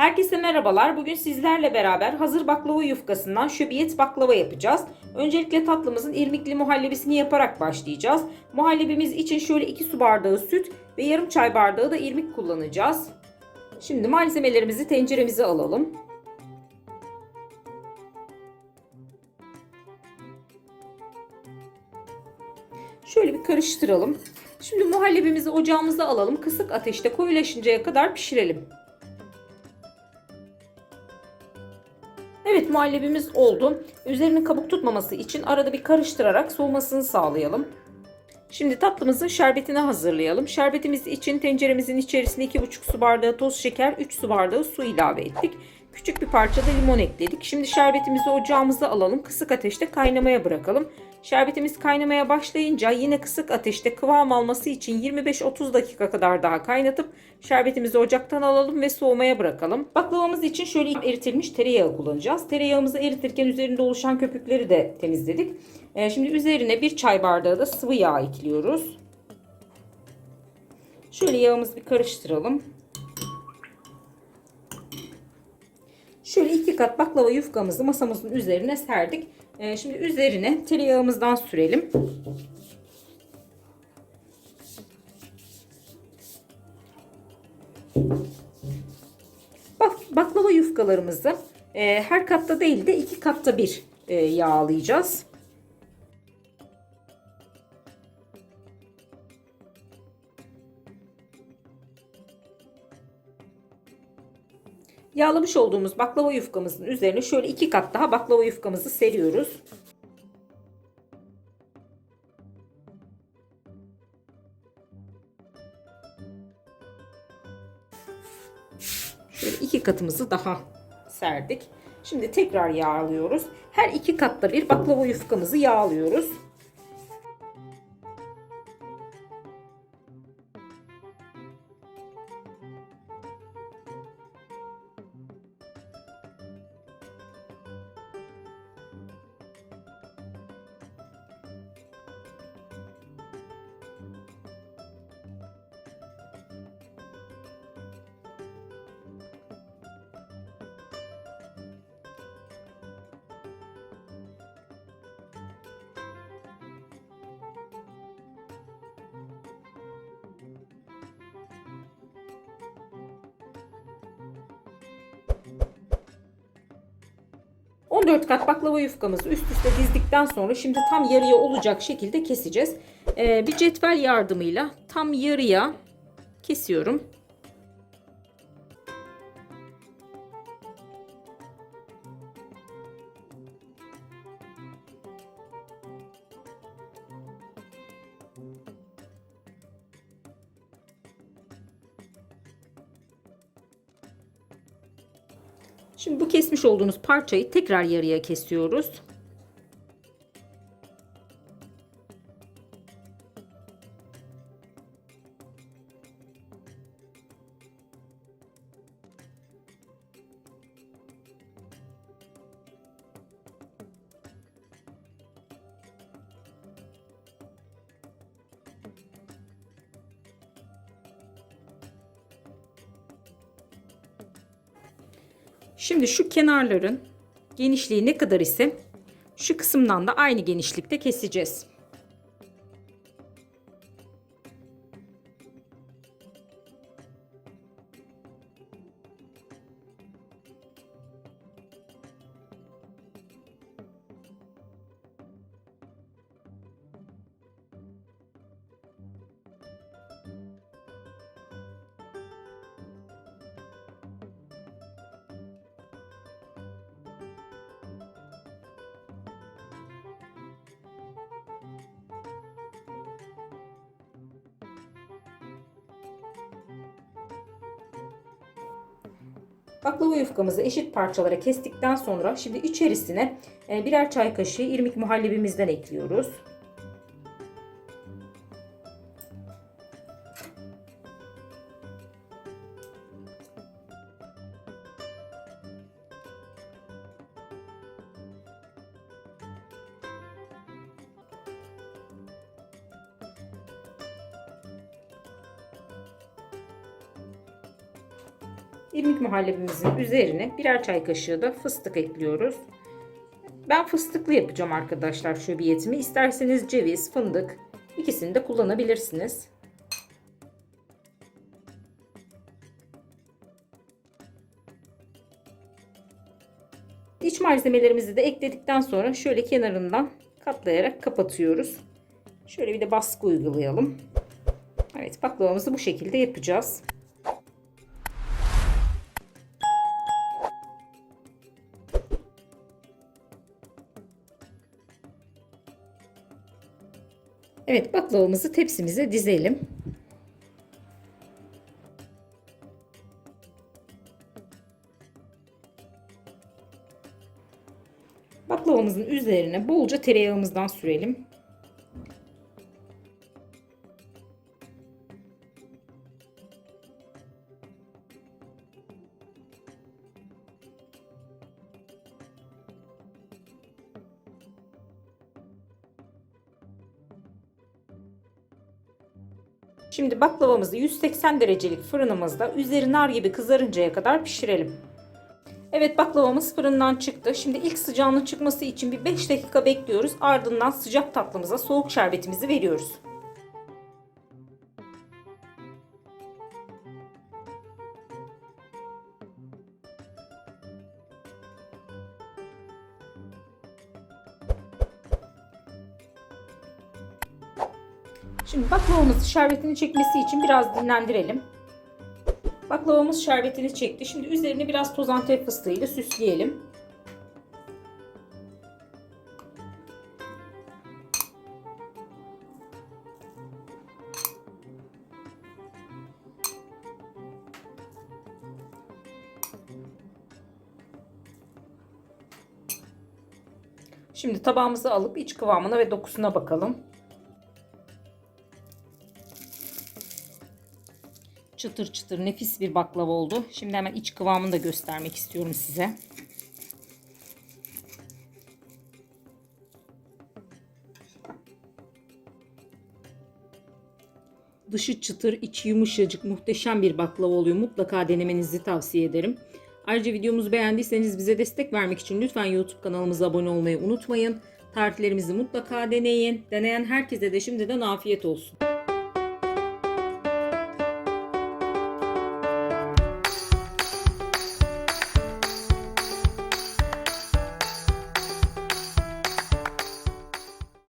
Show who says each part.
Speaker 1: Herkese merhabalar. Bugün sizlerle beraber hazır baklava yufkasından şöbiyet baklava yapacağız. Öncelikle tatlımızın irmikli muhallebisini yaparak başlayacağız. Muhallebimiz için şöyle 2 su bardağı süt ve yarım çay bardağı da irmik kullanacağız. Şimdi malzemelerimizi tenceremize alalım. Şöyle bir karıştıralım. Şimdi muhallebimizi ocağımıza alalım. Kısık ateşte koyulaşıncaya kadar pişirelim. Evet muhallebimiz oldu. Üzerinin kabuk tutmaması için arada bir karıştırarak soğumasını sağlayalım. Şimdi tatlımızın şerbetini hazırlayalım. Şerbetimiz için tenceremizin içerisine 2,5 su bardağı toz şeker, 3 su bardağı su ilave ettik. Küçük bir parça da limon ekledik. Şimdi şerbetimizi ocağımıza alalım. Kısık ateşte kaynamaya bırakalım. Şerbetimiz kaynamaya başlayınca yine kısık ateşte kıvam alması için 25-30 dakika kadar daha kaynatıp şerbetimizi ocaktan alalım ve soğumaya bırakalım. Baklavamız için şöyle eritilmiş tereyağı kullanacağız. Tereyağımızı eritirken üzerinde oluşan köpükleri de temizledik. Ee, şimdi üzerine bir çay bardağı da sıvı yağ ekliyoruz. Şöyle yağımızı bir karıştıralım. Şöyle iki kat baklava yufkamızı masamızın üzerine serdik. Ee, şimdi üzerine tereyağımızdan sürelim. Bak, baklava yufkalarımızı e, her katta değil de iki katta bir e, yağlayacağız. Yağlamış olduğumuz baklava yufkamızın üzerine şöyle iki kat daha baklava yufkamızı seriyoruz. Şöyle iki katımızı daha serdik. Şimdi tekrar yağlıyoruz. Her iki katta bir baklava yufkamızı yağlıyoruz. ...14 kat baklava yufkamızı üst üste dizdikten sonra... ...şimdi tam yarıya olacak şekilde keseceğiz. Ee, bir cetvel yardımıyla tam yarıya kesiyorum. Şimdi bu kesmiş olduğunuz parçayı tekrar yarıya kesiyoruz. Şimdi şu kenarların genişliği ne kadar ise şu kısımdan da aynı genişlikte keseceğiz. Baklava yufkamızı eşit parçalara kestikten sonra şimdi içerisine e, birer çay kaşığı irmik muhallebimizden ekliyoruz. İrmik muhallebimizin üzerine birer çay kaşığı da fıstık ekliyoruz. Ben fıstıklı yapacağım arkadaşlar şöbiyetimi. İsterseniz ceviz, fındık ikisini de kullanabilirsiniz. İç malzemelerimizi de ekledikten sonra şöyle kenarından katlayarak kapatıyoruz. Şöyle bir de baskı uygulayalım. Evet baklavamızı bu şekilde yapacağız. Evet baklavamızı tepsimize dizelim. Baklavamızın üzerine bolca tereyağımızdan sürelim. Şimdi baklavamızı 180 derecelik fırınımızda üzeri nar gibi kızarıncaya kadar pişirelim. Evet baklavamız fırından çıktı. Şimdi ilk sıcağının çıkması için bir 5 dakika bekliyoruz. Ardından sıcak tatlımıza soğuk şerbetimizi veriyoruz. Şimdi baklavamızı şerbetini çekmesi için biraz dinlendirelim. Baklavamız şerbetini çekti. Şimdi üzerine biraz toz antep fıstığı ile süsleyelim. Şimdi tabağımızı alıp iç kıvamına ve dokusuna bakalım. Çıtır çıtır nefis bir baklava oldu. Şimdi hemen iç kıvamını da göstermek istiyorum size. Dışı çıtır, içi yumuşacık, muhteşem bir baklava oluyor. Mutlaka denemenizi tavsiye ederim. Ayrıca videomuzu beğendiyseniz bize destek vermek için lütfen YouTube kanalımıza abone olmayı unutmayın. Tariflerimizi mutlaka deneyin. Deneyen herkese de şimdiden afiyet olsun.